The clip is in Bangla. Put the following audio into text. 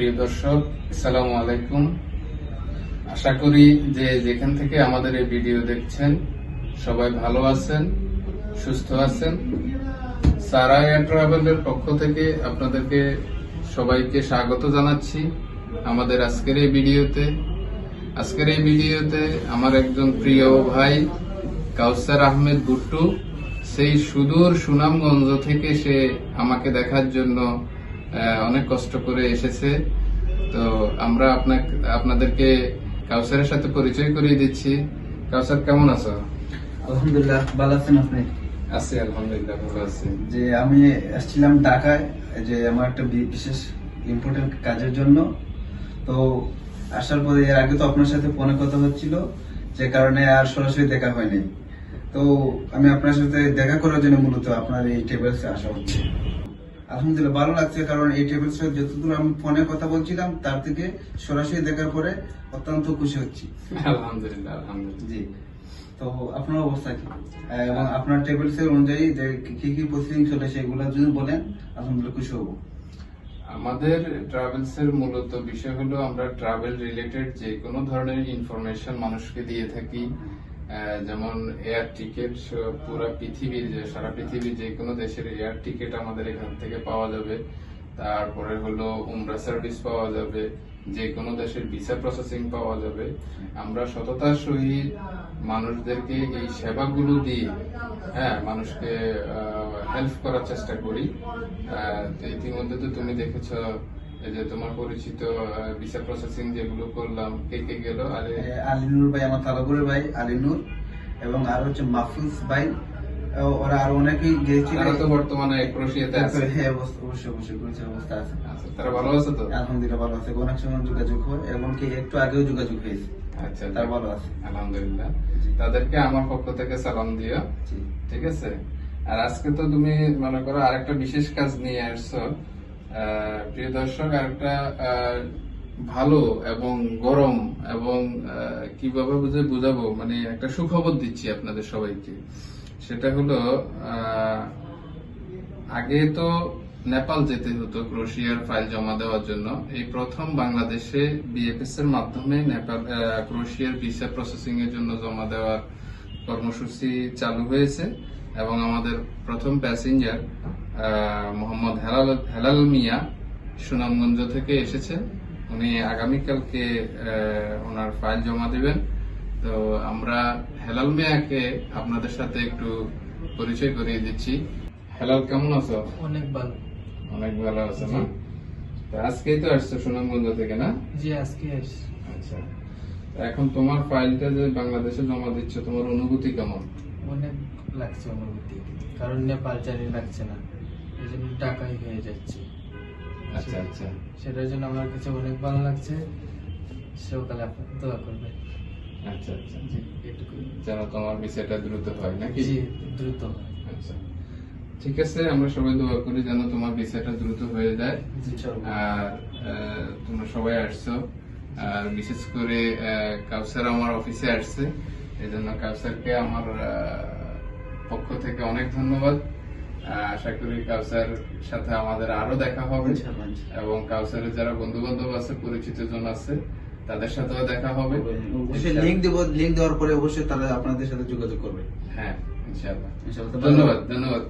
প্রিয় দর্শক, আসসালামু আলাইকুম। আশা করি যে যেখান থেকে আমাদের এই ভিডিও দেখছেন, সবাই ভালো আছেন, সুস্থ আছেন। সারা এয়ার ট্রাভেলের পক্ষ থেকে আপনাদেরকে সবাইকে স্বাগত জানাচ্ছি আমাদের আজকের এই ভিডিওতে। আজকের এই ভিডিওতে আমার একজন প্রিয় ভাই কাউসার আহমেদ গুট্টু সেই সুদূর সুনামগঞ্জ থেকে সে আমাকে দেখার জন্য অনেক কষ্ট করে এসেছে। তো আমরা আপনাকে আপনাদেরকে কাউসারের সাথে পরিচয় করিয়ে দিচ্ছি। কাউসার কেমন আছো? আলহামদুলিল্লাহ ভালো আছেন আপনি? আছি আলহামদুলিল্লাহ ভালো আছি। যে আমি আসছিলাম ঢাকায় যে আমার একটা বিশেষ ইম্পর্টেন্ট কাজের জন্য। তো আসার পরে এর আগে তো আপনার সাথে ফোনে কথা হচ্ছিল যে কারণে আর সরাসরি দেখা হয়নি। তো আমি আপনার সাথে দেখা করার জন্য মূলত আপনার এই টেবিলসে আসা হচ্ছে। আলহামদুলিল্লাহ ভালো লাগছে কারণ এই টেবিলসে যতদূর আমি ফোনে কথা বলছিলাম তার থেকে সরাসরি দেখার পরে অত্যন্ত খুশি হচ্ছি। আলহামদুলিল্লাহ আলহামদুলিল্লাহ। জি। তো আপনার অবস্থা কি? এবং আপনার টেবিলস এর অনুযায়ী যে কি কি প্রসিডিং চলে সেগুলো যদি বলেন আলহামদুলিল্লাহ খুশি হব। আমাদের ট্রাভেলস এর মূলত বিষয় হলো আমরা ট্রাভেল রিলেটেড যে কোনো ধরনের ইনফরমেশন মানুষকে দিয়ে থাকি। যেমন এয়ার টিকিট পুরো পৃথিবীর যে, সারা পৃথিবীর যে কোনো দেশের এয়ার টিকিট আমাদের এখান থেকে পাওয়া যাবে। তারপরে হলো উমরা সার্ভিস পাওয়া যাবে, যে কোনো দেশের ভিসা প্রসেসিং পাওয়া যাবে। আমরা সততার সহিত মানুষদেরকে এই সেবাগুলো দিয়ে হ্যাঁ মানুষকে হেল্প করার চেষ্টা করি। ইতিমধ্যে তো তুমি দেখেছ যে তোমার পরিচিত ভিসা প্রসেসিং যেগুলো করলাম কে কে গেল? আরে আলিনুর ভাই আমার তালাগুরের ভাই আলিনুর এবং আর হচ্ছে মাহফুজ ভাই। ওরা আর অনেকেই গিয়েছিল। তো বর্তমানে ক্রোশিয়াতে আছে। হ্যাঁ অবশ্যই অবশ্যই অবস্থা আছে। আচ্ছা, তারা ভালো আছে তো? আলহামদুলিল্লাহ ভালো আছে। অনেক সময় যোগাযোগ হয় এমনকি একটু আগেও যোগাযোগ হয়েছে। আচ্ছা তার ভালো আছে। আলহামদুলিল্লাহ। তাদেরকে আমার পক্ষ থেকে সালাম দিও। ঠিক আছে? আর আজকে তো তুমি মনে করো আরেকটা বিশেষ কাজ নিয়ে আসছো। প্রিয় দর্শক আরেকটা ভালো এবং গরম এবং কীভাবে বুঝে বুঝাবো মানে একটা সুখবর দিচ্ছি আপনাদের সবাইকে। সেটা হলো আগে তো নেপাল যেতে হতো ক্রোশিয়ার ফাইল জমা দেওয়ার জন্য। এই প্রথম বাংলাদেশে বিএফএস এর মাধ্যমে নেপাল ক্রোশিয়ার ভিসা প্রসেসিং এর জন্য জমা দেওয়ার কর্মসূচি চালু হয়েছে এবং আমাদের প্রথম প্যাসেঞ্জার মোহাম্মদ হেলাল হেলাল মিয়া সুনামগঞ্জ থেকে এসেছে। উনি আগামীকালকে ওনার ফাইল জমা দিবেন। তো আমরা হেলাল মিয়াকে আপনাদের সাথে একটু পরিচয় করিয়ে দিচ্ছি। হেলাল কেমন আছো? অনেক ভালো। অনেক ভালো আছে না? তো আজকেই তো আসছো সুনামগঞ্জ থেকে না? জি আজকে আচ্ছা। তো এখন তোমার ফাইলটা যে বাংলাদেশে জমা দিচ্ছ তোমার অনুভূতি কেমন? অনেক লাগছে অনুভূতি। কারণ নেপাল জানি লাগছে না। জন্য টাকাই হয়ে যাচ্ছে। আচ্ছা আচ্ছা। সেটার জন্য আমার কাছে অনেক ভালো লাগছে। সকালে আপনার দোয়া করবেন আচ্ছা আচ্ছা। জি এটুকুই যেন তোমার বিষয়টা দ্রুত হয় নাকি? জি দ্রুত হয়। আচ্ছা। ঠিক আছে আমরা সবাই দোয়া করি যেন তোমার বিষয়টা দ্রুত হয়ে যায়। আর তোমরা সবাই আসছো। আর বিশেষ করে কাউসার আমার অফিসে আসছে। এই জন্য কাউসারকে আমার পক্ষ থেকে অনেক ধন্যবাদ। আশা করি কাউসার সাথে আমাদের আরও দেখা হবে। ইনশাআল্লাহ, ইনশাআল্লাহ। এবং কাউসারের যারা বন্ধু বান্ধব আছে পরিচিত জন আছে তাদের সাথেও দেখা হবে। অবশ্যই। লিঙ্ক দেবো লিঙ্ক দেওয়ার পরে অবশ্যই তারা আপনাদের সাথে যোগাযোগ করবে। হ্যাঁ ইনশাল্লাহ ইনশাআল্লাহ। ধন্যবাদ ধন্যবাদ।